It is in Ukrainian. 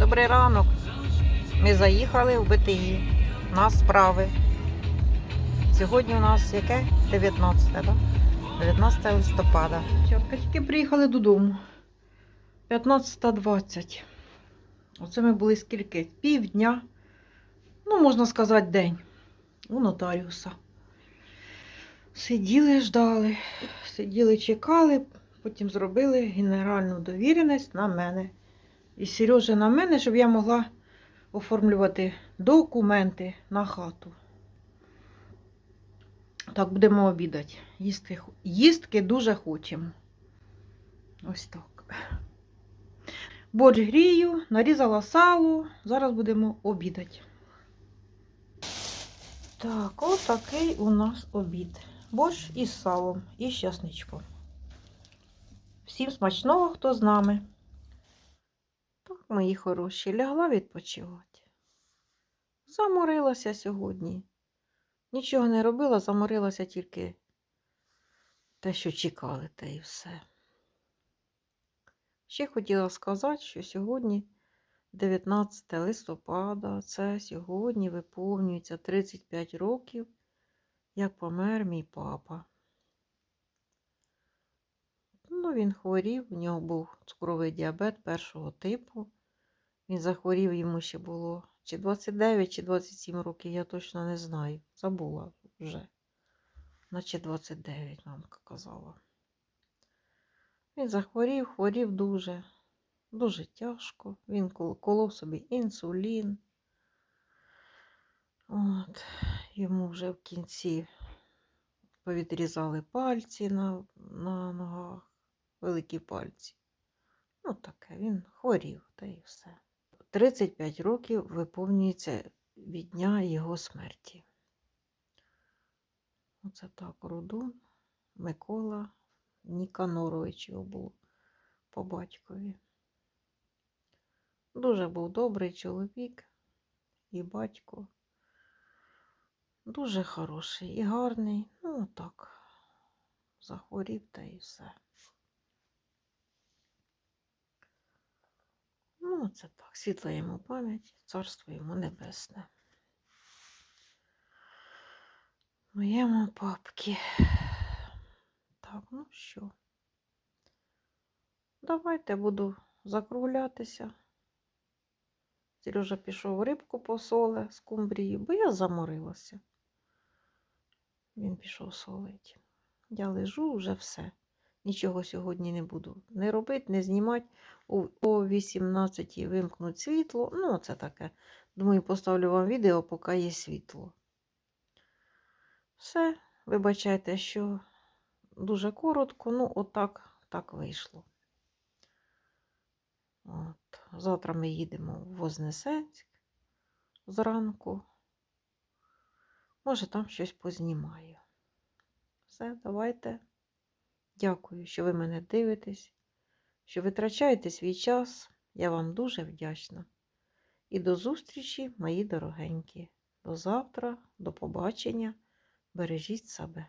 Добрий ранок. Ми заїхали в БТІ. У нас справи. Сьогодні у нас яке? 19, так? 19 листопада. Чотка, тільки приїхали додому. 15.20. Оце ми були скільки? Півдня. Ну, можна сказати, день. У нотаріуса. Сиділи, ждали, сиділи, чекали, потім зробили генеральну довіреність на мене. І Сережа на мене, щоб я могла оформлювати документи на хату. Так, будемо обідати. Їсти, їстки дуже хочемо. Ось так. Борщ грію, нарізала сало. Зараз будемо обідати. Так, отакий у нас обід. Борщ із салом і з часничком. Всім смачного, хто з нами. Мої хороші, лягла відпочивати. Заморилася сьогодні. Нічого не робила, заморилася тільки те, що чекали, те і все. Ще хотіла сказати, що сьогодні 19 листопада, це сьогодні виповнюється 35 років, як помер мій папа. Ну, він хворів, у нього був цукровий діабет першого типу. Він захворів, йому ще було чи 29, чи 27 років, я точно не знаю. Забула вже. Наче 29, мамка казала. Він захворів, хворів дуже, дуже тяжко. Він колов собі інсулін. От, йому вже в кінці повідрізали пальці на, на ногах, великі пальці. Ну, таке, він хворів, та й все. 35 років виповнюється від дня його смерті. Оце так, Рудун Микола Ніканорович його був по батькові. Дуже був добрий чоловік і батько. Дуже хороший і гарний. Ну, так, захворів та і все. Ну, це так, світла йому пам'ять, царство йому небесне. Моєму папки. Так, ну що? Давайте буду закруглятися. Сережа пішов рибку посоле з кумбрії, бо я заморилася. Він пішов солити. Я лежу вже все. Нічого сьогодні не буду не робити, не знімати. О о 18 вимкнуть світло. Ну, це таке. Думаю, поставлю вам відео, поки є світло. Все, вибачайте, що дуже коротко, ну, отак так вийшло. От. Завтра ми їдемо в Вознесенськ зранку. Може, там щось познімаю. Все, давайте. Дякую, що ви мене дивитесь, що витрачаєте свій час. Я вам дуже вдячна. І до зустрічі, мої дорогенькі. До завтра, до побачення. Бережіть себе.